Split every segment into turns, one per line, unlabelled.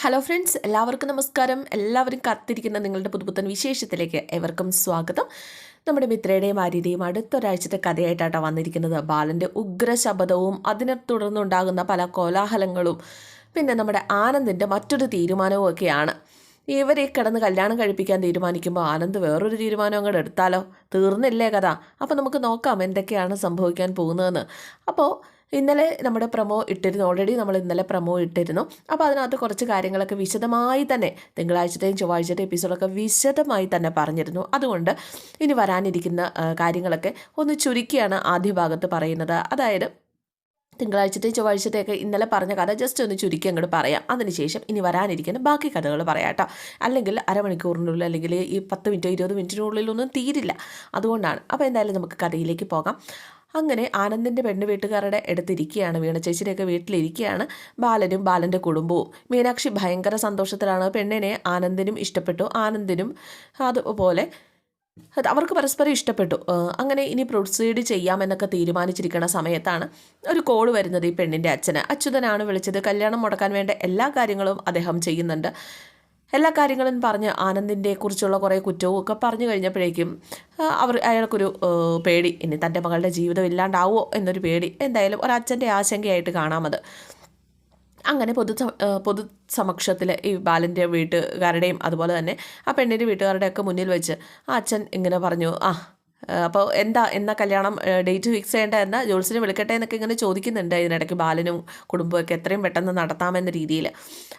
Hello friends എല്ലാവർക്കും നമസ്കാരം. എല്ലാവരും കാത്തിരിക്കുന്ന നിങ്ങളുടെ പുതുപുത്തൻ വിശേഷത്തിലേക്ക് എവർക്കും സ്വാഗതം. നമ്മുടെ മിത്രയുടെയും ആര്യയുടെയും അടുത്തൊരാഴ്ചത്തെ കഥയായിട്ടാണ് വന്നിരിക്കുന്നത്. ബാലന്റെ ഉഗ്ര ശബ്ദവും അതിനെ തുടർന്നുണ്ടാകുന്ന പല കോലാഹലങ്ങളും പിന്നെ നമ്മുടെ ആനന്ദിന്റെ മറ്റൊരു തീരുമാനവും ഒക്കെയാണ്. ഇവരെ കിടന്ന് കല്യാണം കഴിപ്പിക്കാൻ തീരുമാനിക്കുമ്പോൾ ആനന്ദ് വേറൊരു തീരുമാനം അങ്ങോട്ട് എടുത്താലോ? തീർന്നില്ലേ കഥ. അപ്പോൾ നമുക്ക് നോക്കാം എന്തൊക്കെയാണ് സംഭവിക്കാൻ പോകുന്നതെന്ന്. അപ്പോൾ ഇന്നലെ നമ്മുടെ പ്രമോ ഇട്ടിരുന്നു. ഓൾറെഡി നമ്മൾ ഇന്നലെ പ്രമോ ഇട്ടിരുന്നു. അപ്പോൾ അതിനകത്ത് കുറച്ച് കാര്യങ്ങളൊക്കെ വിശദമായി തന്നെ തിങ്കളാഴ്ചത്തെയും ചൊവ്വാഴ്ചത്തെയും എപ്പിസോഡൊക്കെ വിശദമായി തന്നെ പറഞ്ഞിരുന്നു. അതുകൊണ്ട് ഇനി വരാനിരിക്കുന്ന കാര്യങ്ങളൊക്കെ ഒന്ന് ചുരുക്കിയാണ് ആദ്യ ഭാഗത്ത് പറയുന്നത്. അതായത് തിങ്കളാഴ്ചത്തെ ചൊവ്വാഴ്ചത്തെയൊക്കെ ഇന്നലെ പറഞ്ഞ കഥ ജസ്റ്റ് ഒന്ന് ചുരുക്കി അങ്ങോട്ട് പറയാം. അതിനുശേഷം ഇനി വരാനിരിക്കുന്ന ബാക്കി കഥകൾ പറയാം കേട്ടോ അല്ലെങ്കിൽ അരമണിക്കൂറിനുള്ളിൽ അല്ലെങ്കിൽ ഈ പത്ത് മിനിറ്റോ ഇരുപത് മിനിറ്റിനുള്ളിലൊന്നും തീരില്ല. അതുകൊണ്ടാണ്. അപ്പോൾ എന്തായാലും നമുക്ക് കഥയിലേക്ക് പോകാം. അങ്ങനെ ആനന്ദിന്റെ പെണ്ണ് വീട്ടുകാരുടെ അടുത്തിരിക്കുകയാണ്. വീണ ചേച്ചിയുടെയൊക്കെ വീട്ടിലിരിക്കുകയാണ്. ബാലനും ബാലന്റെ കുടുംബവും. മീനാക്ഷി ഭയങ്കര സന്തോഷത്തിലാണ്. പെണ്ണിനെ ആനന്ദിനും ഇഷ്ടപ്പെട്ടു. ആനന്ദിനും അതുപോലെ അവർക്ക് പരസ്പരം ഇഷ്ടപ്പെട്ടു. അങ്ങനെ ഇനി പ്രൊസീഡ് ചെയ്യാമെന്നൊക്കെ തീരുമാനിച്ചിരിക്കുന്ന സമയത്താണ് ഒരു കോൾ വരുന്നത് ഈ പെണ്ണിന്റെ അച്ഛന്. അച്യുതനാണ് വിളിച്ചത്. കല്യാണം മുടക്കാൻ വേണ്ട എല്ലാ കാര്യങ്ങളും അദ്ദേഹം ചെയ്യുന്നുണ്ട്. എല്ലാ കാര്യങ്ങളും പറഞ്ഞ് ആനന്ദിന്റെ കുറിച്ചുള്ള കുറേ കുറ്റവും ഒക്കെ പറഞ്ഞു കഴിഞ്ഞപ്പോഴേക്കും അവർ അയാൾക്കൊരു പേടി. ഇനി തന്റെ മകളുടെ ജീവിതം ഇല്ലാണ്ടാവോ എന്നൊരു പേടി. എന്തായാലും ഒരച്ഛന്റെ ആശങ്കയായിട്ട് കാണാമത് അങ്ങനെ പൊതു പൊതു സമക്ഷത്തിൽ ഈ ബാലന്റെ വീട്ടുകാരുടെയും അതുപോലെ തന്നെ ആ പെണ്ണിന്റെ വീട്ടുകാരുടെയൊക്കെ മുന്നിൽ വെച്ച് ആ അച്ഛൻ ഇങ്ങനെ പറഞ്ഞു ആ അപ്പോൾ എന്താ എന്നാ കല്യാണം ഡേറ്റ് ഫിക്സ് ചെയ്യേണ്ട എന്നാ ജോൾസിനെ വിളിക്കട്ടെ എന്നൊക്കെ ഇങ്ങനെ ചോദിക്കുന്നുണ്ട്. ഇതിനിടയ്ക്ക് ബാലനും കുടുംബമൊക്കെ എത്രയും പെട്ടെന്ന് നടത്താമെന്ന രീതിയിൽ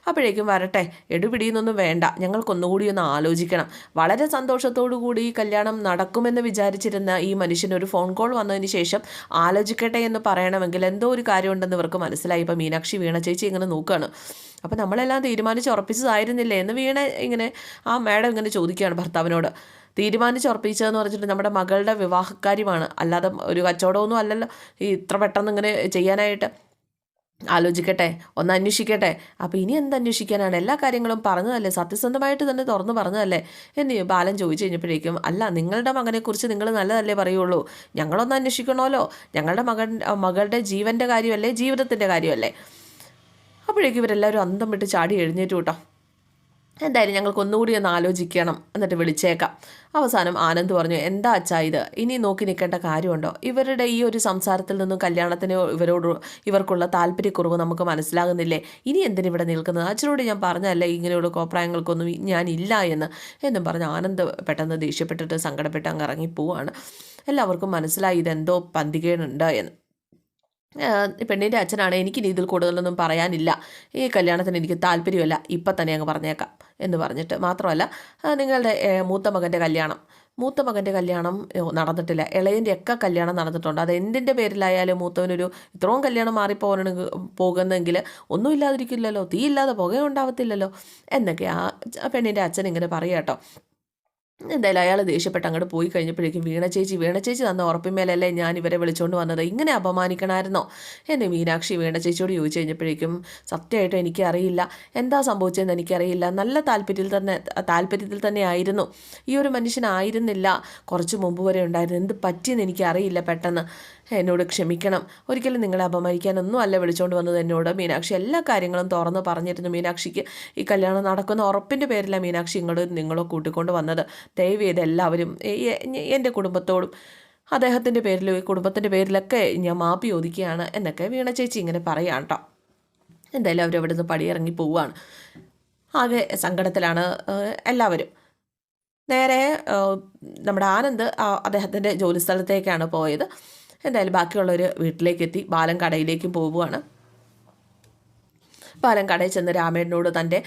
അപ്പോഴേക്കും വരട്ടെ എടുപിടിയെന്നൊന്നും വേണ്ട. ഞങ്ങൾക്കൊന്നുകൂടി ഒന്ന് ആലോചിക്കണം. വളരെ സന്തോഷത്തോടു കൂടി കല്യാണം നടക്കുമെന്ന് വിചാരിച്ചിരുന്ന ഈ മനുഷ്യന് ഒരു ഫോൺ കോൾ വന്നതിന് ശേഷം ആലോചിക്കട്ടെ എന്ന് പറയണമെങ്കിൽ എന്തോ ഒരു കാര്യമുണ്ടെന്ന് ഇവർക്ക് മനസ്സിലായി. ഇപ്പം മീനാക്ഷി വീണ ചേച്ചി ഇങ്ങനെ നോക്കുകയാണ് അപ്പോൾ നമ്മളെല്ലാം തീരുമാനിച്ച് ഉറപ്പിച്ചതായിരുന്നില്ലേ? എന്ന് വീണ ഇങ്ങനെ ആ മാഡം ഇങ്ങനെ ചോദിക്കുകയാണ് ഭർത്താവിനോട്. തീരുമാനിച്ചുറപ്പിച്ചതെന്ന് പറഞ്ഞിട്ട് നമ്മുടെ മകളുടെ വിവാഹക്കാര്യമാണ്. അല്ലാതെ ഒരു കച്ചവടമൊന്നും അല്ലല്ലോ. ഈ ഇത്ര പെട്ടെന്ന് ഇങ്ങനെ ചെയ്യാനായിട്ട്. ആലോചിക്കട്ടെ ഒന്ന് അന്വേഷിക്കട്ടെ. അപ്പോൾ ഇനി എന്ത് അന്വേഷിക്കാനാണ്? എല്ലാ കാര്യങ്ങളും പറഞ്ഞതല്ലേ? സത്യസന്ധമായിട്ട് തന്നെ തുറന്നു പറഞ്ഞതല്ലേ? എന്ന് ബാലൻ ചോദിച്ചു കഴിഞ്ഞപ്പോഴേക്കും അല്ല നിങ്ങളുടെ മകനെക്കുറിച്ച് നിങ്ങൾ നല്ലതല്ലേ പറയുള്ളൂ? ഞങ്ങളൊന്ന് അന്വേഷിക്കണമല്ലോ. ഞങ്ങളുടെ മകൻ മകളുടെ ജീവന്റെ കാര്യമല്ലേ? ജീവിതത്തിന്റെ കാര്യമല്ലേ? അപ്പോഴേക്കും ഇവരെല്ലാവരും അന്തം വിട്ട് ചാടി എഴുന്നേറ്റു കേട്ടോ. എന്തായാലും ഞങ്ങൾക്ക് ഒന്നുകൂടി ഒന്ന് ആലോചിക്കണം എന്നിട്ട് വിളിച്ചേക്കാം. അവസാനം ആനന്ദ് പറഞ്ഞു എന്താ അച്ഛാ ഇത്? ഇനി നോക്കി നിൽക്കേണ്ട കാര്യമുണ്ടോ? ഇവരുടെ ഈ ഒരു സംസാരത്തിൽ നിന്നും കല്യാണത്തിന് ഇവരോട് ഇവർക്കുള്ള താല്പര്യക്കുറവ് നമുക്ക് മനസ്സിലാകുന്നില്ലേ? ഇനി എന്തിനിവിടെ നിൽക്കുന്നത്? അച്ഛനോട് ഞാൻ പറഞ്ഞല്ലേ ഇങ്ങനെയുള്ള കോപ്രായങ്ങൾക്കൊന്നും ഞാനില്ല എന്ന് എന്നും പറഞ്ഞ് ആനന്ദ് പെട്ടെന്ന് ദേഷ്യപ്പെട്ടിട്ട് സങ്കടപ്പെട്ട് അങ്ങ് ഇറങ്ങിപ്പോവാണ് എല്ലാവർക്കും മനസ്സിലായി ഇതെന്തോ പന്തികേടുണ്ട് എന്ന്. പെണ്ണിന്റെ അച്ഛനാണ് എനിക്ക് ഇതിൽ കൂടുതലൊന്നും പറയാനില്ല. ഈ കല്യാണത്തിന് എനിക്ക് താല്പര്യമല്ല. ഇപ്പം തന്നെ അങ്ങ് പറഞ്ഞേക്കാം എന്ന് പറഞ്ഞിട്ട് മാത്രമല്ല നിങ്ങളുടെ മൂത്ത മകന്റെ കല്യാണം. മൂത്ത മകന്റെ കല്യാണം നടന്നിട്ടില്ല. ഇളയന്റെ ഒക്കെ കല്യാണം നടന്നിട്ടുണ്ട്. അത് എന്തിന്റെ പേരിലായാലും മൂത്തവനൊരു ഇത്രയും കല്യാണം മാറിപ്പോകണമെങ്കിൽ പോകുന്നെങ്കിൽ ഒന്നും ഇല്ലാതിരിക്കില്ലല്ലോ. തീ ഇല്ലാതെ പുകയുണ്ടാവത്തില്ലല്ലോ. എന്നൊക്കെ ആ പെണ്ണിന്റെ അച്ഛൻ ഇങ്ങനെ പറയാട്ടോ എന്തായാലും അയാൾ ദേഷ്യപ്പെട്ട് അങ്ങോട്ട് പോയി കഴിഞ്ഞപ്പോഴേക്കും വീണ ചേച്ചി വീണ ചേച്ചി തന്ന ഉറപ്പിന്മേലല്ലേ ഞാൻ ഇവരെ വിളിച്ചുകൊണ്ട് വന്നത്? ഇങ്ങനെ അപമാനിക്കണമായിരുന്നോ എന്നെ മീനാക്ഷി വീണ ചേച്ചിയോട് ചോദിച്ചു കഴിഞ്ഞപ്പോഴേക്കും സത്യമായിട്ടും എനിക്കറിയില്ല. എന്താ സംഭവിച്ചതെന്ന് എനിക്കറിയില്ല. നല്ല താല്പര്യത്തിൽ തന്നെ താല്പര്യത്തിൽ തന്നെ ആയിരുന്നു. ഈ ഒരു മനുഷ്യനായിരുന്നില്ല കുറച്ച് മുമ്പ് വരെ ഉണ്ടായിരുന്നു. എന്ത് പറ്റിയെന്ന് എനിക്കറിയില്ല പെട്ടെന്ന്. എന്നോട് ക്ഷമിക്കണം. ഒരിക്കലും നിങ്ങളെ അപമാനിക്കാനൊന്നും അല്ല വിളിച്ചുകൊണ്ട് വന്നത് എന്നോട് മീനാക്ഷി. എല്ലാ കാര്യങ്ങളും തുറന്ന് പറഞ്ഞിരുന്നു മീനാക്ഷിക്ക്. ഈ കല്യാണം നടക്കുന്ന ഉറപ്പിന്റെ പേരിലാണ് മീനാക്ഷി ഇങ്ങോട്ട് നിങ്ങളെ കൂട്ടിക്കൊണ്ട് വന്നത്. ദയവ് ചെയ്ത് എല്ലാവരും എന്റെ കുടുംബത്തോടും. അദ്ദേഹത്തിന്റെ പേരിലും ഈ കുടുംബത്തിന്റെ പേരിലൊക്കെ ഞാൻ മാപ്പ് ചോദിക്കുകയാണ് എന്നൊക്കെ വീണ ചേച്ചി ഇങ്ങനെ പറയാം കേട്ടോ എന്തായാലും അവരവിടെ നിന്ന് പടിയിറങ്ങി പോവുകയാണ് ആകെ സങ്കടത്തിലാണ് എല്ലാവരും. നേരെ നമ്മുടെ ആനന്ദ് അദ്ദേഹത്തിന്റെ ജോലിസ്ഥലത്തേക്കാണ് പോയത്. എന്തായാലും ബാക്കിയുള്ളവർ വീട്ടിലേക്ക് എത്തി ബാലൻ കടയിലേക്കും പോവുകയാണ് ബാലൻ കടയിൽ ചെന്ന് രാമേണനോട് തന്റെ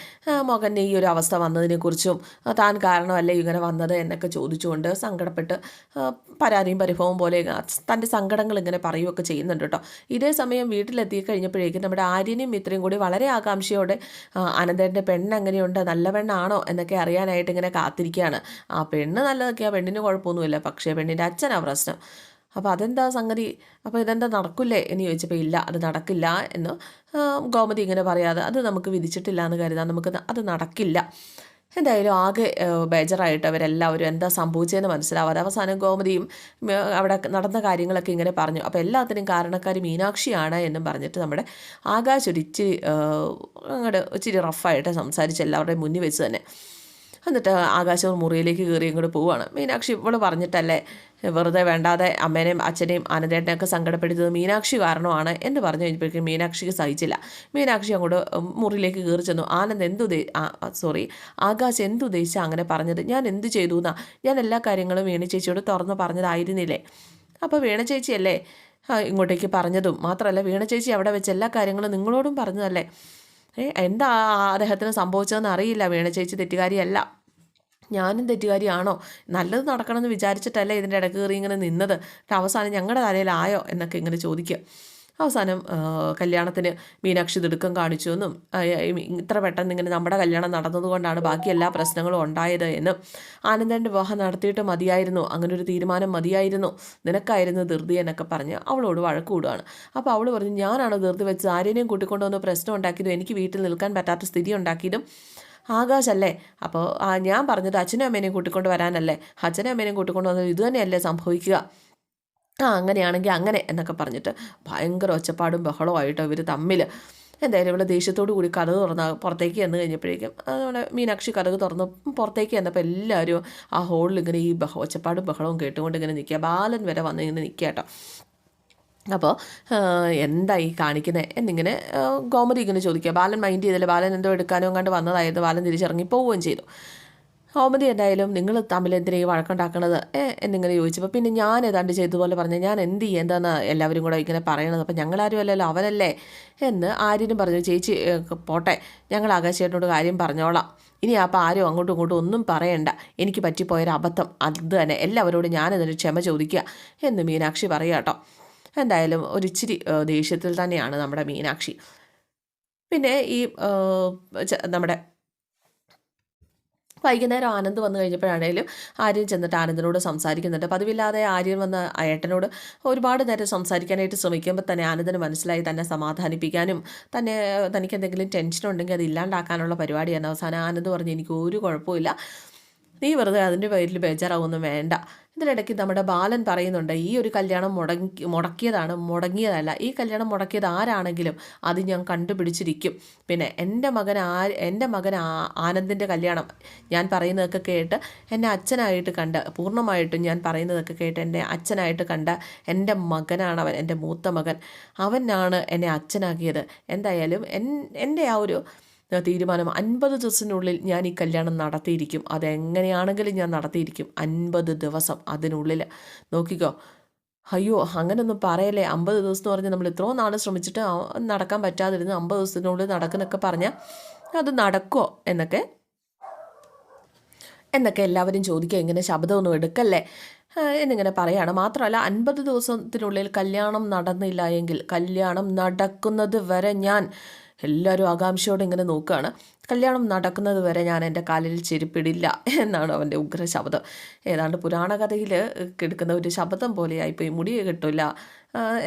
മകൻ ഈ ഒരു അവസ്ഥ വന്നതിനെക്കുറിച്ചും താൻ കാരണമല്ലേ ഇങ്ങനെ വന്നത് എന്നൊക്കെ ചോദിച്ചുകൊണ്ട് സങ്കടപ്പെട്ട് പരാതിയും പരിഭവം പോലെ തന്റെ സങ്കടങ്ങൾ ഇങ്ങനെ പറയുകയൊക്കെ ചെയ്യുന്നുണ്ട് കേട്ടോ. ഇതേ സമയം വീട്ടിലെത്തി കഴിഞ്ഞപ്പോഴേക്കും നമ്മുടെ ആര്യനും മിത്രയും കൂടി വളരെ ആകാംക്ഷയോടെ അനന്തന്റെ പെണ്ണ് എങ്ങനെയുണ്ട്? നല്ല പെണ്ണാണോ? എന്നൊക്കെ അറിയാനായിട്ട് ഇങ്ങനെ കാത്തിരിക്കുകയാണ്. ആ പെണ്ണ് നല്ലതൊക്കെയാണ് പെണ്ണിന് കുഴപ്പമൊന്നുമില്ല. പക്ഷേ പെണ്ണിന്റെ അച്ഛനാണ് പ്രശ്നം. അപ്പോൾ അതെന്താ സംഗതി? അപ്പോൾ ഇതെന്താ നടക്കില്ലേ എന്ന് ചോദിച്ചപ്പോൾ ഇല്ല അത് നടക്കില്ല എന്ന് ഗോമതി ഇങ്ങനെ പറയാതെ അത് നമുക്ക് വിധിച്ചിട്ടില്ല എന്ന് കരുതാം നമുക്ക് അത് നടക്കില്ല. എന്തായാലും ആകെ ബേജറായിട്ട് അവരെല്ലാവരും എന്താ സംഭവിച്ചതെന്ന് മനസ്സിലാവാതെ അവസാനം ഗോമതിയും അവിടെ നടന്ന കാര്യങ്ങളൊക്കെ ഇങ്ങനെ പറഞ്ഞു. അപ്പോൾ എല്ലാത്തിനും കാരണക്കാരി മീനാക്ഷിയാണ് എന്നും പറഞ്ഞിട്ട് നമ്മുടെ ആകാശ് ഒരു ഇച്ചിരി ഏഹ്, അങ്ങോട്ട് ഇച്ചിരി റഫായിട്ട് സംസാരിച്ച് എല്ലാവരുടെയും മുന്നിൽ വെച്ച് തന്നെ. എന്നിട്ട് ആകാശം മുറിയിലേക്ക് കയറി ഇങ്ങോട്ട് പോവുകയാണ്. മീനാക്ഷി ഇവൾ പറഞ്ഞിട്ടല്ലേ വെറുതെ വേണ്ടാതെ അമ്മേനെയും അച്ഛനെയും ആനന്ദേട്ടനെയൊക്കെ സങ്കടപ്പെടുത്തത് മീനാക്ഷി കാരണമാണ് എന്ന് പറഞ്ഞു കഴിഞ്ഞപ്പോഴേക്കും മീനാക്ഷിക്ക് സഹിച്ചില്ല. മീനാക്ഷി അങ്ങോട്ട് മുറിയിലേക്ക് കയറി ചെന്നു. ആനന്ദ് എന്തുദ്ദേ സോറി ആകാശ് എന്തുദ്ദേശിച്ച അങ്ങനെ പറഞ്ഞത്? ഞാൻ എന്ത് ചെയ്തു എന്നാ? ഞാൻ എല്ലാ കാര്യങ്ങളും വീണ ചേച്ചിയോട് തുറന്ന് പറഞ്ഞതായിരുന്നില്ലേ? അപ്പോൾ വീണ ചേച്ചിയല്ലേ? ഇങ്ങോട്ടേക്ക് പറഞ്ഞതും. മാത്രമല്ല വീണ ചേച്ചി അവിടെ വെച്ച് എല്ലാ കാര്യങ്ങളും നിങ്ങളോടും പറഞ്ഞതല്ലേ? എന്താ അദ്ദേഹത്തിന് സംഭവിച്ചതെന്ന് അറിയില്ല. വീണ ചേച്ചി തെറ്റുകാരിയല്ല. ഞാനും തെറ്റുകാരിയാണോ? നല്ലത് നടക്കണമെന്ന് വിചാരിച്ചിട്ടല്ലേ ഇതിന്റെ ഇടയ്ക്ക് കയറി ഇങ്ങനെ നിന്നത്. അവസാനം ഞങ്ങളുടെ തലയിലായോ എന്നൊക്കെ ഇങ്ങനെ ചോദിക്കുക. അവസാനം കല്യാണത്തിന് മീനാക്ഷി തിടുക്കം കാണിച്ചു എന്നും ഇത്ര പെട്ടെന്ന് ഇങ്ങനെ നമ്മുടെ കല്യാണം നടന്നതുകൊണ്ടാണ് ബാക്കി എല്ലാ പ്രശ്നങ്ങളും ഉണ്ടായത് എന്നും ആനന്ദന്റെ വിവാഹം നടത്തിയിട്ട് മതിയായിരുന്നു. അങ്ങനെ ഒരു തീരുമാനം മതിയായിരുന്നു. നിനക്കായിരുന്നു ധൃതി എന്നൊക്കെ പറഞ്ഞ് അവളോട് വഴക്ക് കൂടുകയാണ് അപ്പോൾ അവൾ പറഞ്ഞു ഞാനാണ് ധൃതി വെച്ച് ആരെയും കൂട്ടിക്കൊണ്ടുവന്ന് പ്രശ്നം ഉണ്ടാക്കിയതും എനിക്ക് വീട്ടിൽ നിൽക്കാൻ പറ്റാത്ത സ്ഥിതി ഉണ്ടാക്കിയതും? ആകാശല്ലേ. അപ്പോൾ ഞാൻ പറഞ്ഞത് അച്ഛനും അമ്മേനെയും കൂട്ടിക്കൊണ്ട് വരാനല്ലേ. അച്ഛനും അമ്മേനെയും കൂട്ടിക്കൊണ്ട് വന്നത് ഇതുതന്നെയല്ലേ സംഭവിക്കുക. ആ അങ്ങനെയാണെങ്കിൽ അങ്ങനെ എന്നൊക്കെ പറഞ്ഞിട്ട് ഭയങ്കര ഒച്ചപ്പാടും ബഹളവും ആയിട്ട് ഇവർ തമ്മിൽ എന്തായാലും ഇവിടെ ദേഷ്യത്തോടു കൂടി കഥക് തുറന്ന പുറത്തേക്ക് ചെന്ന് കഴിഞ്ഞപ്പോഴേക്കും അതുപോലെ മീനാക്ഷി കഥക് തുറന്ന്. പുറത്തേക്ക് ചെന്നപ്പോൾ എല്ലാവരും ആ ഹോളിൽ ഇങ്ങനെ ഈ ബഹ ഒച്ചപ്പാടും ബഹളവും കേട്ടുകൊണ്ട് ഇങ്ങനെ നിൽക്കുക ബാലൻ വരെ വന്ന് ഇങ്ങനെ നിൽക്കുക കേട്ടോ അപ്പോൾ എന്താ ഈ കാണിക്കുന്നത് എന്നിങ്ങനെ ഗോമതി ഇങ്ങനെ ചോദിക്കുക ബാലൻ മൈൻഡ് ചെയ്തില്ല. ബാലൻ എന്തോ എടുക്കാനോ കണ്ട് വന്നതായിരുന്നു. ബാലൻ തിരിച്ചിറങ്ങി പോവുകയും ചെയ്തു. ഗോമതി എന്തായാലും നിങ്ങൾ തമ്മിൽ എന്തിനാ ഈ വഴക്കുണ്ടാക്കണത്? എന്നിങ്ങനെ ചോദിച്ചപ്പോൾ പിന്നെ ഞാൻ ഏതാണ്ട് ചെയ്തതുപോലെ പറഞ്ഞു ഞാൻ എന്ത് ചെയ്യും എന്താന്ന് എല്ലാവരും കൂടെ ഇങ്ങനെ പറയണത്? അപ്പം ഞങ്ങളാരും അല്ലല്ലോ അവനല്ലേ എന്ന് ആര്യനും പറഞ്ഞു ചേച്ചി പോട്ടെ ഞങ്ങൾ ആകാശേട്ടനോട് കാര്യം പറഞ്ഞോളാം. ഇനി അപ്പോൾ ആരും അങ്ങോട്ടും ഇങ്ങോട്ടും ഒന്നും പറയണ്ട. എനിക്ക് പറ്റിപ്പോയൊരു അബദ്ധം. അത് തന്നെ. എല്ലാവരോടും ഞാനതിന് ക്ഷമ ചോദിക്കുക എന്ന് മീനാക്ഷി പറയുക കേട്ടോ എന്തായാലും ഒരിച്ചിരി ദേഷ്യത്തിൽ തന്നെയാണ് നമ്മുടെ മീനാക്ഷി. പിന്നെ ഈ നമ്മുടെ വൈകുന്നേരം ആനന്ദ് വന്നു കഴിഞ്ഞപ്പോഴാണേലും ആര്യൻ ചെന്നിട്ട് ആനന്ദിനോട് സംസാരിക്കുന്നുണ്ട്. പതിവില്ലാതെ ആര്യൻ വന്ന് ഏട്ടനോട് ഒരുപാട് നേരം സംസാരിക്കാനായിട്ട് ശ്രമിക്കുമ്പോൾ തന്നെ ആനന്ദിന് മനസ്സിലായി തന്നെ സമാധാനിപ്പിക്കാനും തന്നെ തനിക്ക് എന്തെങ്കിലും ടെൻഷൻ ഉണ്ടെങ്കിൽ അത് ഇല്ലാണ്ടാക്കാനുള്ള പരിപാടിയാണ് അവസാനം ആനന്ദ് പറഞ്ഞു എനിക്ക് ഒരു കുഴപ്പമില്ല നീ വെറുതെ അതിന്റെ പേരിൽ ബേജാറാവൊന്നും വേണ്ട. ഇതിനിടയ്ക്ക് നമ്മുടെ ബാലൻ പറയുന്നുണ്ട് ഈ ഒരു കല്യാണം മുടങ്ങി മുടക്കിയതാണ് മുടങ്ങിയതല്ല. ഈ കല്യാണം മുടക്കിയത് ആരാണെങ്കിലും അത് ഞാൻ കണ്ടുപിടിച്ചിരിക്കും. പിന്നെ എന്റെ മകൻ ആ എന്റെ മകൻ ആനന്ദിന്റെ കല്യാണം ഞാൻ പറയുന്നതൊക്കെ കേട്ട് എന്നെ അച്ഛനായിട്ട് കണ്ട് പൂർണമായിട്ടും ഞാൻ പറയുന്നതൊക്കെ കേട്ട് എന്റെ അച്ഛനായിട്ട് കണ്ട എന്റെ മകനാണ് അവൻ എന്റെ മൂത്ത മകൻ. അവനാണ് എന്നെ അച്ഛനാക്കിയത്. എന്തായാലും എൻ എന്റെ ആ ഒരു തീരുമാനം അൻപത് ദിവസത്തിനുള്ളിൽ ഞാൻ ഈ കല്യാണം നടത്തിയിരിക്കും. അതെങ്ങനെയാണെങ്കിലും ഞാൻ നടത്തിയിരിക്കും. അൻപത് ദിവസം അതിനുള്ളിൽ. നോക്കിക്കോ. അയ്യോ അങ്ങനൊന്നും പറയല്ലേ. അമ്പത് ദിവസം എന്ന് പറഞ്ഞാൽ നമ്മൾ ഇത്രയും നാൾ ശ്രമിച്ചിട്ട് നടക്കാൻ പറ്റാതിരുന്ന് അമ്പത് ദിവസത്തിനുള്ളിൽ നടക്കുന്നൊക്കെ പറഞ്ഞാൽ അത് നടക്കുമോ എന്നൊക്കെ? എന്നൊക്കെ എല്ലാവരും ചോദിക്കുക. ഇങ്ങനെ ശബ്ദമൊന്നും എടുക്കല്ലേ? എന്നിങ്ങനെ പറയുകയാണ് മാത്രമല്ല അൻപത് ദിവസത്തിനുള്ളിൽ കല്യാണം നടന്നില്ല എങ്കിൽ കല്യാണം നടക്കുന്നത് വരെ ഞാൻ എല്ലാവരും ആകാംക്ഷയോടെ ഇങ്ങനെ നോക്കുകയാണ് കല്യാണം നടക്കുന്നത് വരെ ഞാൻ എന്റെ കാലിൽ ചെരുപ്പിടില്ല എന്നാണ് അവന്റെ ഉഗ്ര ശബ്ദം. ഏതാണ്ട് പുരാണ കഥയിൽ കിടക്കുന്ന ഒരു ശബ്ദം പോലെയായി പോയി മുടി കെട്ടില്ല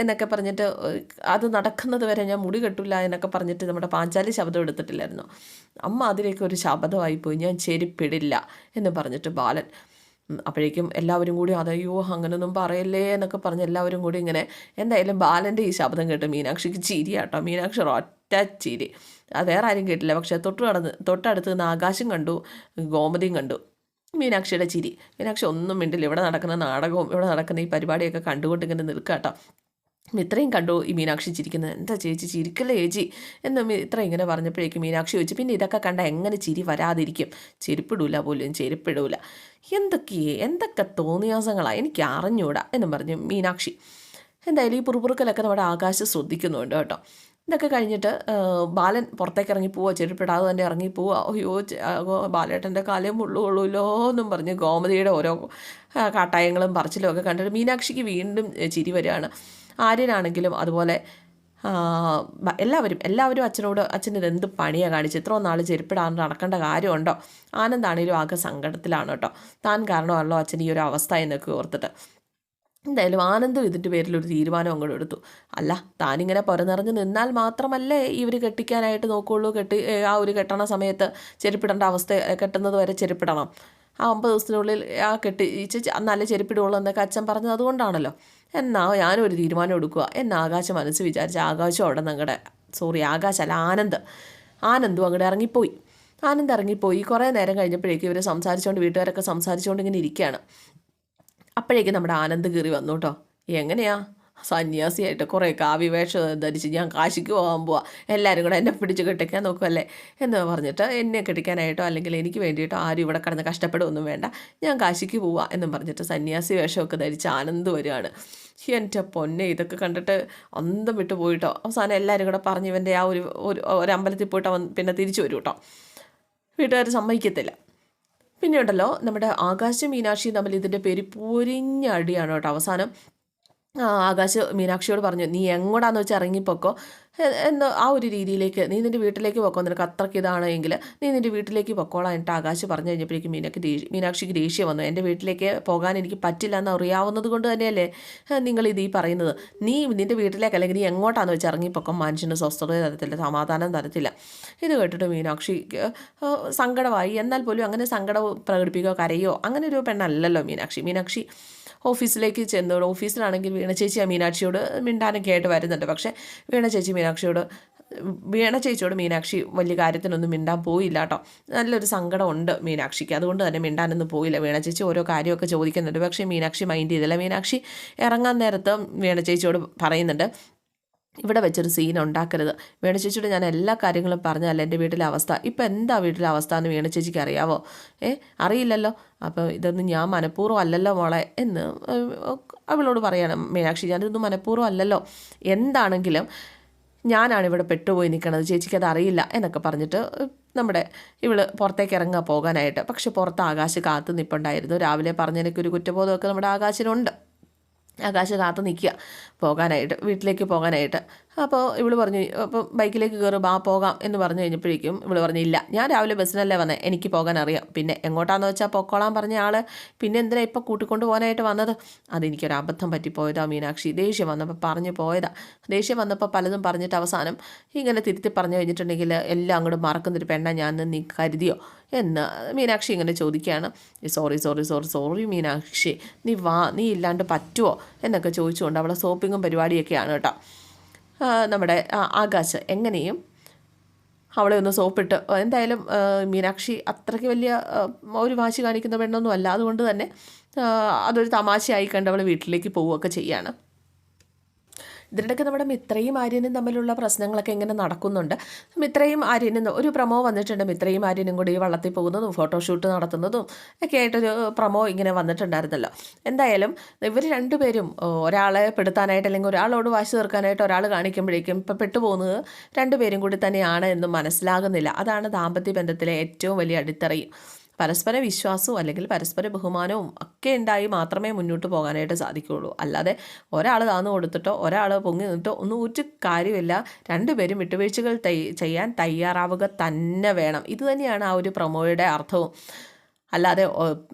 എന്നൊക്കെ പറഞ്ഞിട്ട് അത് നടക്കുന്നത് വരെ ഞാൻ മുടി കെട്ടില്ല എന്നൊക്കെ പറഞ്ഞിട്ട് നമ്മുടെ പാഞ്ചാലി ശബ്ദം എടുത്തിട്ടില്ലായിരുന്നു. അമ്മ അതിലേക്ക് ഒരു ശബ്ദമായിപ്പോയി. ഞാൻ ചെരുപ്പിടില്ല എന്ന് പറഞ്ഞിട്ട് ബാലൻ അപ്പോഴേക്കും എല്ലാവരും കൂടി അതയ്യോ അങ്ങനൊന്നും പറയല്ലേ എന്നൊക്കെ പറഞ്ഞ് എല്ലാവരും കൂടി ഇങ്ങനെ എന്തായാലും ബാലന്റെ ഈ ശബ്ദം കേട്ട് മീനാക്ഷിക്ക് ചിരിയാട്ടോ. മീനാക്ഷി ഒറ്റ ചിരി. അത് വേറെ ആരും കേട്ടില്ല. പക്ഷേ തൊട്ട് കടന്ന് തൊട്ടടുത്ത് നിന്ന് ആകാശം കണ്ടു ഗോമതിയും കണ്ടു. മീനാക്ഷിയുടെ ചിരി. മീനാക്ഷി ഒന്നും മിണ്ടില്ല. ഇവിടെ നടക്കുന്ന നാടകവും ഇവിടെ നടക്കുന്ന ഈ പരിപാടിയൊക്കെ കണ്ടുകൊണ്ട് ഇങ്ങനെ നിൽക്കുക കേട്ടോ ഇത്രയും കണ്ടു ഈ മീനാക്ഷി ചിരിക്കുന്നത്. എന്താ ചേച്ചി ചിരിക്കല്ലേ ചേച്ചി? എന്ന് ഇത്ര ഇങ്ങനെ പറഞ്ഞപ്പോഴേക്കും മീനാക്ഷി ചോദിച്ചു പിന്നെ ഇതൊക്കെ കണ്ട എങ്ങനെ ചിരി വരാതിരിക്കും? ചെരുപ്പിടൂല പോലും ചെരുപ്പിടൂല. എന്തൊക്കെ? എന്തൊക്കെ തോന്നിയാസങ്ങളാണ് എനിക്ക് അറിഞ്ഞൂടാ എന്നും പറഞ്ഞു മീനാക്ഷി. എന്തായാലും ഈ പുറപ്പുറുക്കലൊക്കെ നമ്മുടെ ആകാശം ശ്രദ്ധിക്കുന്നുണ്ട് കേട്ടോ. ഇതൊക്കെ കഴിഞ്ഞിട്ട് ബാലൻ പുറത്തേക്ക് ഇറങ്ങി പോവുക ചെരുപ്പിടാതെ തന്നെ ഇറങ്ങി പോവുക അയ്യോ ബാലേട്ടന്റെ കാലേ മുള്ളു കൊള്ളൂല്ലോ എന്നും പറഞ്ഞ് ഗോമതിയുടെ ഓരോ കാട്ടായങ്ങളും പറച്ചിലും ഒക്കെ കണ്ടിട്ട് മീനാക്ഷിക്ക് വീണ്ടും ചിരി വരികയാണ്. ആര്യനാണെങ്കിലും അതുപോലെ എല്ലാവരും എല്ലാവരും അച്ഛനോട് അച്ഛൻ എന്ത് പണിയാണ് കാണിച്ച്? ഇത്രയും നാൾ ചെരുപ്പിടാൻ നടക്കേണ്ട കാര്യമുണ്ടോ? ആനന്ദാണേലും ആകെ സങ്കടത്തിലാണ് കേട്ടോ. താൻ കാരണമല്ലോ അച്ഛൻ ഈ ഒരു അവസ്ഥ എന്നൊക്കെ ഓർത്തിട്ട്. എന്തായാലും ആനന്ദം ഇതിന്റെ പേരിൽ ഒരു തീരുമാനം അങ്ങോട്ട് എടുത്തു. അല്ല താനിങ്ങനെ പുറനിറഞ്ഞ് നിന്നാൽ മാത്രമല്ലേ ഇവർ കെട്ടിക്കാനായിട്ട് നോക്കുകയുള്ളൂ കെട്ടി ആ ഒരു കെട്ടണ സമയത്ത് ചെരുപ്പിടേണ്ട അവസ്ഥ കെട്ടുന്നത് വരെ ചെരുപ്പിടണം. ആ ഒമ്പത് ദിവസത്തിനുള്ളിൽ ആ കെട്ടി ഇച്ച നല്ല ചെരുപ്പിടുള്ളൂ എന്നൊക്കെ അച്ഛൻ പറഞ്ഞത് അതുകൊണ്ടാണല്ലോ. എന്നാ ഞാനൊരു തീരുമാനം എടുക്കുക. എന്നാ ആകാശം മനസ്സ് വിചാരിച്ച് ആകാശം അവിടെ നിങ്ങളുടെ സോറി ആകാശ് അല്ല ആനന്ദ്. ആനന്ദും അങ്ങോട്ട് ഇറങ്ങിപ്പോയി. ആനന്ദ് ഇറങ്ങിപ്പോയി. കുറേ നേരം കഴിഞ്ഞപ്പോഴേക്കും ഇവർ സംസാരിച്ചുകൊണ്ട് വീട്ടുകാരൊക്കെ സംസാരിച്ചുകൊണ്ട് ഇങ്ങനെ ഇരിക്കുകയാണ്. അപ്പോഴേക്കും നമ്മുടെ ആനന്ദ് കയറി വന്നു കേട്ടോ. എങ്ങനെയാ? സന്യാസിയായിട്ട് കുറേ കാവ്യ വേഷം ധരിച്ച് ഞാൻ കാശിക്ക് പോകാൻ പോവാ. എല്ലാവരും കൂടെ എന്നെ പിടിച്ച് കെട്ടിക്കാൻ നോക്കുമല്ലേ എന്ന് പറഞ്ഞിട്ട് എന്നെ കെട്ടിക്കാനായിട്ടോ അല്ലെങ്കിൽ എനിക്ക് വേണ്ടിയിട്ടോ ആരും ഇവിടെ കിടന്ന് കഷ്ടപ്പെടുകയൊന്നും വേണ്ട. ഞാൻ കാശിക്ക് പോവാ എന്നും പറഞ്ഞിട്ട് സന്യാസി വേഷമൊക്കെ ധരിച്ച് ആനന്ദ് വരികയാണ്. എന്റെ പൊന്നെ ഇതൊക്കെ കണ്ടിട്ട് അന്തം വിട്ടു പോയിട്ടോ. അവസാനം എല്ലാവരും കൂടെ പറഞ്ഞ് ഇവന്റെ ആ ഒരു ഒരു അമ്പലത്തിൽ പോയിട്ട് അവൻ പിന്നെ തിരിച്ചു വരും കേട്ടോ. വീട്ടുകാർ സമ്മതിക്കത്തില്ല. പിന്നെ ഉണ്ടല്ലോ നമ്മുടെ ആകാശം മീനാക്ഷിയും തമ്മിൽ ഇതിന്റെ പേര് പൊരിഞ്ഞ അടിയാണ് കേട്ടോ അവസാനം. ആകാശ് മീനാക്ഷിയോട് പറഞ്ഞു നീ എങ്ങോട്ടാന്ന് വെച്ചാൽ ഇറങ്ങിപ്പോക്കോ? എന്ന് ആ ഒരു രീതിയിലേക്ക് നീ നിന്റെ വീട്ടിലേക്ക് പോക്കോ? നിനക്ക് അത്രയ്ക്ക് ഇതാണെങ്കിൽ നീ നിന്റെ വീട്ടിലേക്ക് പൊക്കോളാം എന്നിട്ട് ആകാശ് പറഞ്ഞു കഴിഞ്ഞപ്പോഴേക്കും മീനക്ക് ദേഷ്യം മീനാക്ഷിക്ക് ദേഷ്യം വന്നു. എന്റെ വീട്ടിലേക്ക് പോകാൻ എനിക്ക് പറ്റില്ല എന്ന് അറിയാവുന്നത് കൊണ്ട് തന്നെയല്ലേ? നിങ്ങൾ ഇത് ഈ പറയുന്നത്. നീ നിന്റെ വീട്ടിലേക്ക് അല്ലെങ്കിൽ നീ എങ്ങോട്ടാന്ന് വെച്ചാൽ ഇറങ്ങിപ്പോക്കോ? മനുഷ്യന് സ്വസ്ഥത തരത്തില്ല സമാധാനം തരത്തില്ല. ഇത് കേട്ടിട്ട് മീനാക്ഷിക്ക് സങ്കടമായി. എന്നാൽ പോലും അങ്ങനെ സങ്കടം പ്രകടിപ്പിക്കുകയോ കരയോ? അങ്ങനെ ഒരു പെണ്ണല്ലല്ലോ മീനാക്ഷി. മീനാക്ഷി ഓഫീസിലേക്ക് ചെന്നു ഓഫീസിലാണെങ്കിൽ വീണ ചേച്ചി മീനാക്ഷിയോട് മിണ്ടാനൊക്കെ ആയിട്ട് വരുന്നുണ്ട്. പക്ഷേ വീണ ചേച്ചി മീനാക്ഷിയോട് വീണ ചേച്ചിയോട് മീനാക്ഷി വലിയ കാര്യത്തിനൊന്നും മിണ്ടാൻ പോയില്ല കേട്ടോ. നല്ലൊരു സങ്കടമുണ്ട് മീനാക്ഷിക്ക്. അതുകൊണ്ട് തന്നെ മിണ്ടാനൊന്നും പോയില്ല. വീണ ചേച്ചി ഓരോ കാര്യമൊക്കെ ചോദിക്കുന്നുണ്ട്. പക്ഷേ മീനാക്ഷി മൈൻഡ് ചെയ്തില്ല. മീനാക്ഷി ഇറങ്ങാൻ നേരത്ത് വീണ ചേച്ചിയോട് പറയുന്നുണ്ട് ഇവിടെ വെച്ചൊരു സീൻ ഉണ്ടാക്കരുത്. വീണ ചേച്ചിയോട് ഞാൻ എല്ലാ കാര്യങ്ങളും പറഞ്ഞല്ല എന്റെ വീട്ടിലെ അവസ്ഥ? ഇപ്പം എന്താ വീട്ടിലെ അവസ്ഥ എന്ന് വീണ ചേച്ചിക്ക് അറിയാവോ? ഏ അറിയില്ലല്ലോ. അപ്പോൾ ഇതൊന്നും ഞാൻ മനഃപൂർവം അല്ലല്ലോ മോളെ എന്ന് അവളോട് പറയണം മീനാക്ഷി. ഞാനിതൊന്നും മനഃപൂർവം അല്ലല്ലോ. എന്താണെങ്കിലും ഞാനാണ് ഇവിടെ പെട്ടുപോയി നിൽക്കണത്. ചേച്ചിക്ക് അത് അറിയില്ല എന്നൊക്കെ പറഞ്ഞിട്ട് നമ്മുടെ ഇവൾ പുറത്തേക്ക് ഇറങ്ങുക പോകാനായിട്ട്. പക്ഷെ പുറത്ത് ആകാശ് കാത്തു നിൽപ്പുണ്ടായിരുന്നു രാവിലെ പറഞ്ഞതിനൊക്കെ ഒരു കുറ്റബോധമൊക്കെ നമ്മുടെ ആകാശിനുണ്ട്. ആകാശ് കാത്തു നിൽക്കുക. പോകാനായിട്ട് വീട്ടിലേക്ക് പോകാനായിട്ട്. അപ്പോൾ ഇവൾ പറഞ്ഞു അപ്പോൾ ബൈക്കിലേക്ക് കയറും ബാ പോകാം എന്ന് പറഞ്ഞു കഴിഞ്ഞപ്പോഴേക്കും ഇവൾ പറഞ്ഞു ഇല്ല ഞാൻ രാവിലെ ബസ്സിനല്ലേ വന്നേ എനിക്ക് പോകാൻ അറിയാം പിന്നെ എങ്ങോട്ടാന്ന് വെച്ചാൽ പൊക്കോളാൻ പറഞ്ഞ ആൾ പിന്നെ എന്തിനാ ഇപ്പം കൂട്ടിക്കൊണ്ട് പോകാനായിട്ട് വന്നത്? അതെനിക്കൊരു അബദ്ധം പറ്റിപ്പോയതാ മീനാക്ഷി. ദേഷ്യം വന്നപ്പോൾ പറഞ്ഞു പോയതാ. ദേഷ്യം വന്നപ്പോൾ പലതും പറഞ്ഞിട്ട് അവസാനം ഇങ്ങനെ തിരുത്തി പറഞ്ഞു കഴിഞ്ഞിട്ടുണ്ടെങ്കിൽ എല്ലാം അങ്ങോട്ട് മറക്കുന്നൊരു പെണ്ണ ഞാൻ നീ കരുതിയോ? എന്ന് മീനാക്ഷി ഇങ്ങനെ ചോദിക്കുകയാണ്. Sorry sorry sorry sorry Meenakshi. നീ വാ നീ ഇല്ലാണ്ട് പറ്റുമോ എന്നൊക്കെ ചോദിച്ചുകൊണ്ട് അവളെ സോപ്പിങ്ങും പരിപാടിയൊക്കെയാണ് കേട്ടോ. ആ, നമ്മുടെ ആകാശ് എങ്ങനെയും അവളെ ഒന്ന് സോപ്പിട്ട് എന്തായാലും മീനാക്ഷി അത്രയ്ക്ക് വലിയ ഒരു വാശി കാണിക്കുന്ന പെണ്ണൊന്നും അല്ല അതുകൊണ്ട് തന്നെ അതൊരു തമാശയായി കണ്ട് അവൾ വീട്ടിലേക്ക് പോവുകയൊക്കെ ചെയ്യാണ്. ഇതിനിടയ്ക്ക് നമ്മുടെ മിത്രയും ആര്യനും തമ്മിലുള്ള പ്രശ്നങ്ങളൊക്കെ ഇങ്ങനെ നടക്കുന്നുണ്ട്. മിത്രയും ആര്യനും ഒരു പ്രമോ വന്നിട്ടുണ്ട്. മിത്രയും ആര്യനും കൂടി വള്ളത്തിൽ പോകുന്നതും ഫോട്ടോഷൂട്ട് നടത്തുന്നതും ഒക്കെ ആയിട്ടൊരു പ്രമോ ഇങ്ങനെ വന്നിട്ടുണ്ടായിരുന്നല്ലോ. എന്തായാലും ഇവർ രണ്ടുപേരും ഒരാളെ പെടുത്താനായിട്ട് അല്ലെങ്കിൽ ഒരാളോട് വാശി തീർക്കാനായിട്ട് ഒരാൾ കാണിക്കുമ്പോഴേക്കും ഇപ്പം പെട്ടുപോകുന്നത് രണ്ടുപേരും കൂടി തന്നെയാണ് എന്ന് മനസ്സിലാകുന്നില്ല. അതാണ് ദാമ്പത്യ ബന്ധത്തിലെ ഏറ്റവും വലിയ അടിത്തറയും. പരസ്പര വിശ്വാസവും അല്ലെങ്കിൽ പരസ്പര ബഹുമാനവും ഒക്കെ ഉണ്ടായി മാത്രമേ മുന്നോട്ട് പോകാനായിട്ട് സാധിക്കുകയുള്ളൂ. അല്ലാതെ ഒരാൾ താന്നു കൊടുത്തിട്ടോ ഒരാൾ പൊങ്ങി നിന്നിട്ടോ ഒന്നും ഒരു കാര്യമില്ല. രണ്ടുപേരും വിട്ടുവീഴ്ചകൾ ചെയ്യാൻ തയ്യാറാവുക തന്നെ വേണം. ഇതുതന്നെയാണ് ആ ഒരു പ്രൊമോയുടെ അർത്ഥവും. അല്ലാതെ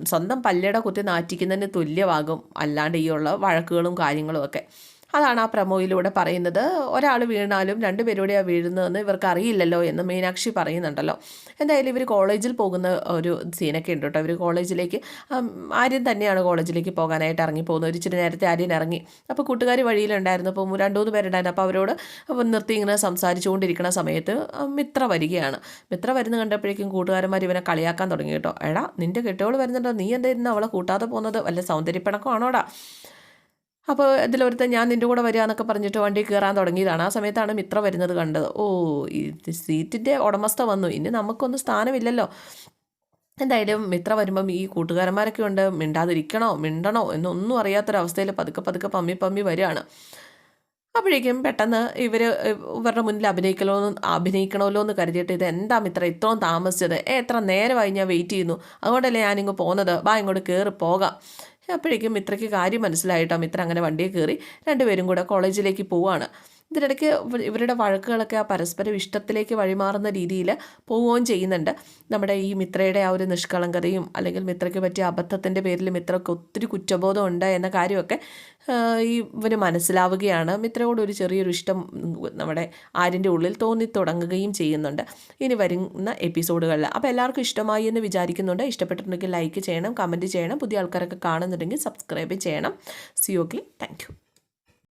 സ്വന്തം പല്ലിയുടെ കുത്തി നാറ്റിക്കുന്നതിന് തുല്യമാകും. അല്ലാണ്ട് ഈ ഉള്ള വഴക്കുകളും കാര്യങ്ങളും ഒക്കെ. അതാണ് ആ പ്രമോയിലൂടെ പറയുന്നത്. ഒരാൾ വീണാലും രണ്ടുപേരൂടെയാണ് വീഴുന്നതെന്ന് ഇവർക്ക് അറിയില്ലല്ലോ എന്ന് മീനാക്ഷി പറയുന്നുണ്ടല്ലോ. എന്തായാലും ഇവർ കോളേജിൽ പോകുന്ന ഒരു സീനൊക്കെ ഉണ്ട് കേട്ടോ. ഇവർ കോളേജിലേക്ക് ആര്യൻ തന്നെയാണ് കോളേജിലേക്ക് പോകാനായിട്ട് ഇറങ്ങി പോകുന്നത് ഒരു ഇച്ചിരി നേരത്തെ ആര്യൻ ഇറങ്ങി. അപ്പോൾ കൂട്ടുകാർ വഴിയിലുണ്ടായിരുന്നു. അപ്പോൾ രണ്ട് മൂന്ന് പേരുണ്ടായിരുന്നു. അപ്പോൾ അവരോട് അപ്പോൾ നിർത്തി ഇങ്ങനെ സംസാരിച്ചുകൊണ്ടിരിക്കുന്ന സമയത്ത് മിത്ര വരികയാണ്. മിത്ര വരുന്ന കണ്ടപ്പോഴേക്കും കൂട്ടുകാരന്മാർ ഇവനെ കളിയാക്കാൻ തുടങ്ങി കേട്ടോ. എടാ നിന്റെ കെട്ടിയോൾ വരുന്നുണ്ടോ? നീ എന്തായിരുന്നു അവളെ കൂട്ടാതെ പോകുന്നത്? വല്ല സൗന്ദര്യപ്പിണക്കമാണോടാ? അപ്പോൾ ഇതിലൊരുത്തൻ ഞാൻ നിന്റെ കൂടെ വരിക എന്നൊക്കെ പറഞ്ഞിട്ട് വണ്ടി കയറാൻ തുടങ്ങിയതാണ്. ആ സമയത്താണ് മിത്ര വരുന്നത് കണ്ടത്. ഓ ഈ സീറ്റിന്റെ ഉടമസ്ഥ വന്നു. ഇനി നമുക്കൊന്നും സ്ഥാനമില്ലല്ലോ. എന്തായാലും മിത്ര വരുമ്പം ഈ കൂട്ടുകാരന്മാരൊക്കെ ഉണ്ട്. മിണ്ടാതിരിക്കണോ? മിണ്ടണോ? എന്നൊന്നും അറിയാത്തൊരവസ്ഥയിൽ പതുക്കെ പതുക്കെ പമ്മി പമ്മി വരികയാണ്. അപ്പോഴേക്കും പെട്ടെന്ന് ഇവർ ഇവരുടെ മുന്നിൽ അഭിനയിക്കണമല്ലോ അഭിനയിക്കണമല്ലോ എന്ന് കരുതിയിട്ട് ഇത് എന്താ മിത്ര ഇത്രയും താമസിച്ചത്? എത്ര നേരമായി ഞാൻ വെയിറ്റ് ചെയ്യുന്നു. അതുകൊണ്ടല്ലേ ഞാനിങ്ങ് പോകുന്നത് ബാ ഇങ്ങോട്ട് കയറി പോകാം. അപ്പോഴേക്കും മിത്രയ്ക്ക് കാര്യം മനസ്സിലായിട്ടോ? മിത്ര അങ്ങനെ വണ്ടിയിൽ കയറി രണ്ടുപേരും കൂടെ കോളേജിലേക്ക് പോവാണ്. ഇതിനിടയ്ക്ക് ഇവരുടെ വഴക്കുകളൊക്കെ ആ പരസ്പരം ഇഷ്ടത്തിലേക്ക് വഴിമാറുന്ന രീതിയിൽ പോവുകയും ചെയ്യുന്നുണ്ട്. നമ്മുടെ ഈ മിത്രയുടെ ആ ഒരു നിഷ്കളങ്കതയും അല്ലെങ്കിൽ മിത്രയ്ക്ക് പറ്റിയ അബദ്ധത്തിന്റെ പേരിൽ മിത്രയ്ക്ക് ഒത്തിരി കുറ്റബോധം ഉണ്ട് എന്ന കാര്യമൊക്കെ ഈ ഇവന് മനസ്സിലാവുകയാണ്. മിത്രയോട് ഒരു ചെറിയൊരു ഇഷ്ടം നമ്മുടെ ആര്യന്റെ ഉള്ളിൽ തോന്നി തുടങ്ങുകയും ചെയ്യുന്നുണ്ട്. ഇനി വരുന്ന എപ്പിസോഡുകളിൽ. അപ്പോൾ എല്ലാവർക്കും ഇഷ്ടമായി എന്ന് വിചാരിക്കുന്നുണ്ട്. ഇഷ്ടപ്പെട്ടിട്ടുണ്ടെങ്കിൽ ലൈക്ക് ചെയ്യണം കമന്റ് ചെയ്യണം. പുതിയ ആൾക്കാരൊക്കെ കാണുന്നുണ്ടെങ്കിൽ സബ്സ്ക്രൈബ് ചെയ്യണം. C okay thank